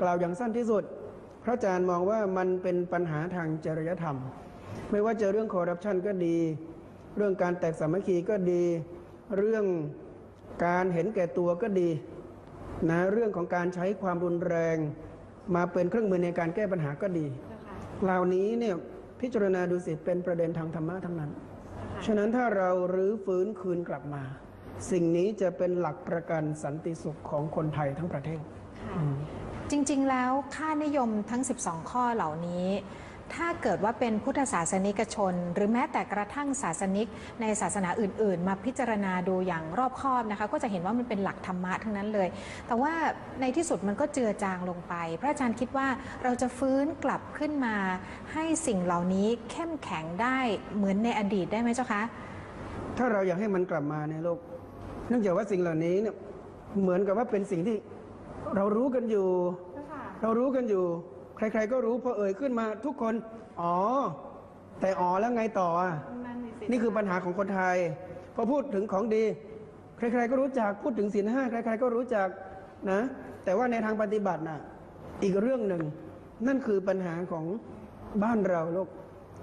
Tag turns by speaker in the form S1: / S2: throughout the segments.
S1: กล่าวอย่างสั้นที่สุด พระอาจารย์มองว่ามันเป็นปัญหาทางจริยธรรม ไม่ว่าจะเรื่องคอร์รัปชันก็ดี เรื่องการแตกสามัคคีก็ดี เรื่องการเห็นแก่ตัวก็ดีนะเรื่องของการใช้ความรุนแรง มาเป็นเครื่องมือในการแก้ปัญหาก็ดีเหล่านี้เนี่ยพิจารณาดูสิเป็นประเด็นทางธรรมะทั้งนั้น ฉะนั้นถ้าเรารื้อฟื้นคืนกลับมา สิ่งนี้จะเป็นหลักประกันสันติสุขของคนไทยทั้งประเทศ
S2: จริงๆ แล้วค่านิยมทั้ง 12 ข้อเหล่านี้ ถ้าเกิดว่าเป็นพุทธศาสนิกชน หรือแม้แต่กระทั่งศาสนิกในศาสนาอื่น ๆ มาพิจารณาดูอย่างรอบคอบนะคะ ก็จะเห็นว่ามันเป็นหลักธรรมะทั้งนั้นเลย แต่ว่าในที่สุดมันก็เจือจางลงไป พระอาจารย์คิดว่าเราจะฟื้นกลับขึ้นมา ให้สิ่งเหล่านี้เข้มแข็งได้เหมือนในอดีตได้ไหมเจ้าคะ
S1: ถ้าเราอยากให้มันกลับมาในโลก เนื่องจากว่าสิ่งเหล่านี้เนี่ยเหมือนกับว่าเป็นสิ่งที่ เรารู้กันอยู่ เรารู้กันอยู่ ใคร ๆ ก็รู้พอเอ่ยขึ้นมาทุกคน อ๋อ แต่อ๋อแล้วไงต่ออะนี่คือปัญหาของคนไทย พอพูดถึงของดี ใคร ๆ ก็รู้จักพูดถึงศีลห้าใคร ๆ ก็รู้จักนะ แต่ว่าในทางปฏิบัติน่ะ อีกเรื่องหนึ่ง นั่นคือปัญหาของบ้านเราลูก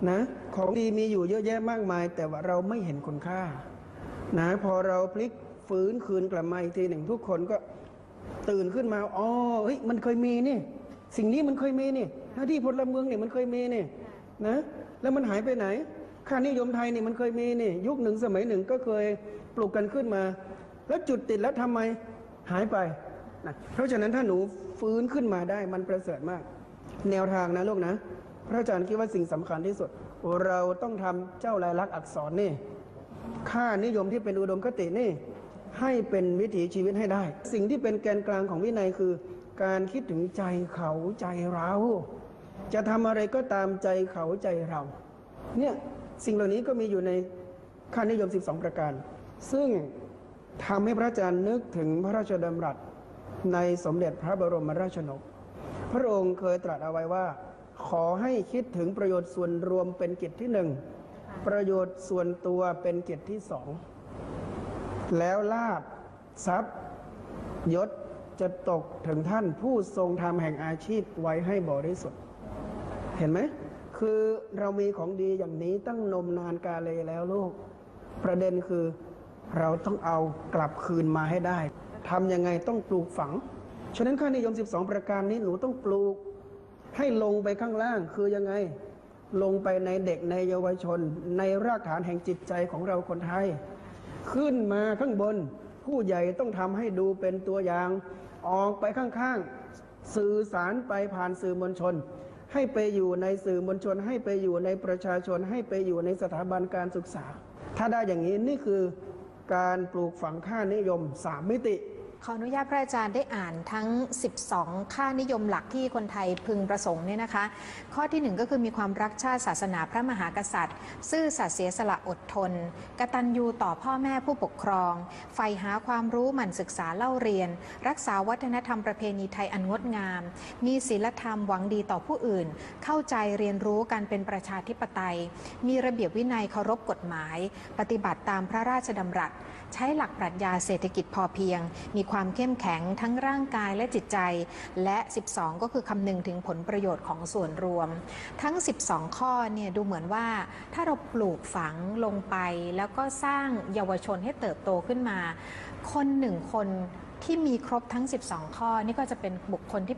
S1: นะ ของดีมีอยู่เยอะแยะมากมาย แต่ว่าเราไม่เห็นคุณค่า นะ พอเราพลิกฟื้นคืนกลับมาอีกทีหนึ่งทุกคนก็ ตื่นขึ้นมาอ๋อเฮ้ยมันเคยมีนี่ สิ่งนี้มันเคยมีนี่หน้าที่พลเมืองเนี่ยมันเคยมีนี่นะแล้วมันหายไปไหน ค่านิยมไทยนี่มันเคยมีนี่ ยุคหนึ่งสมัยหนึ่งก็เคยปลูกกันขึ้นมา แล้วจุดติดแล้วทำไมหายไปนะเพราะฉะนั้นถ้าหนูฟื้นขึ้นมาได้มันประเสริฐมาก แนวทางนะลูกนะ พระอาจารย์คิดว่าสิ่งสำคัญที่สุด เราต้องทำเจ้าลายลักษณ์อักษรนี่ ค่านิยมที่เป็นอุดมคตินี่ ให้เป็นวิถีชีวิตให้ได้ สิ่งที่เป็นแกนกลางของวินัยคือ การคิดถึงใจเขาใจเรา จะทำอะไรก็ตามใจเขาใจเรา เนี่ยสิ่งเหล่านี้ก็มีอยู่ในค่านิยม 12 ประการ ซึ่งทำให้พระอาจารย์นึกถึงพระราชดำรัสในสมเด็จพระบรมราชชนก พระองค์เคยตรัสเอาไว้ว่า ขอให้คิดถึงประโยชน์ส่วนรวมเป็นกิจที่หนึ่ง ประโยชน์ส่วนตัวเป็นกิจที่สอง แล้วลาบทรัพย์ยศจะตกถึงท่านผู้ทรงธรรมแห่งอาชีพไว้ให้บริสุทธิ์ เห็นไหม คือเรามีของดีอย่างนี้ตั้งนมนานกาเลยแล้วลูก ประเด็นคือเราต้องเอากลับคืนมาให้ได้ ทำยังไงต้องปลูกฝัง ฉะนั้นค่านิยม 12 ประการนี้หนูต้องปลูก ให้ลงไปข้างล่างคือยังไง ลงไปในเด็กในเยาวชน ในรากฐานแห่งจิตใจของเราคนไทย ขึ้นมาข้างบน ผู้ใหญ่ต้องทำให้ดูเป็นตัวอย่าง ออกไปข้างๆ สื่อสารไปผ่านสื่อมวลชน ให้ไปอยู่ในสื่อมวลชน ให้ไปอยู่ในประชาชน ให้ไปอยู่ในสถาบันการศึกษา ถ้าได้อย่างนี้นี่คือการปลูกฝังค่านิยมสามมิติ
S2: ขออนุญาตพระอาจารย์ได้อ่านทั้ง 12 ค่านิยมหลักที่คนไทยพึงประสงค์เนี่ยนะคะ ข้อที่หนึ่งก็คือมีความรักชาติศาสนาพระมหากษัตริย์ ซื่อสัตย์เสียสละอดทน กตัญญูต่อพ่อแม่ผู้ปกครอง ใฝ่หาความรู้หมั่นศึกษาเล่าเรียน รักษาวัฒนธรรมประเพณีไทยอันงดงาม มีศีลธรรมหวังดีต่อผู้อื่น เข้าใจเรียนรู้การเป็นประชาธิปไตย มีระเบียบวินัยเคารพกฎหมาย ปฏิบัติตามพระราชดำรัส ใช้หลักปรัชญาเศรษฐกิจพอเพียง มีความความเข้มแข็งทั้งร่างกายและจิตใจ และ 12 ก็คือคำนึงถึงผลประโยชน์ของส่วนรวม ทั้ง 12 ข้อเนี่ยดูเหมือนว่าถ้าเราปลูกฝังลงไป แล้วก็สร้างเยาวชนให้เติบโตขึ้นมา คนหนึ่งคนที่มีครบทั้ง 12 ข้อนี่ก็จะเป็นบุคคลที่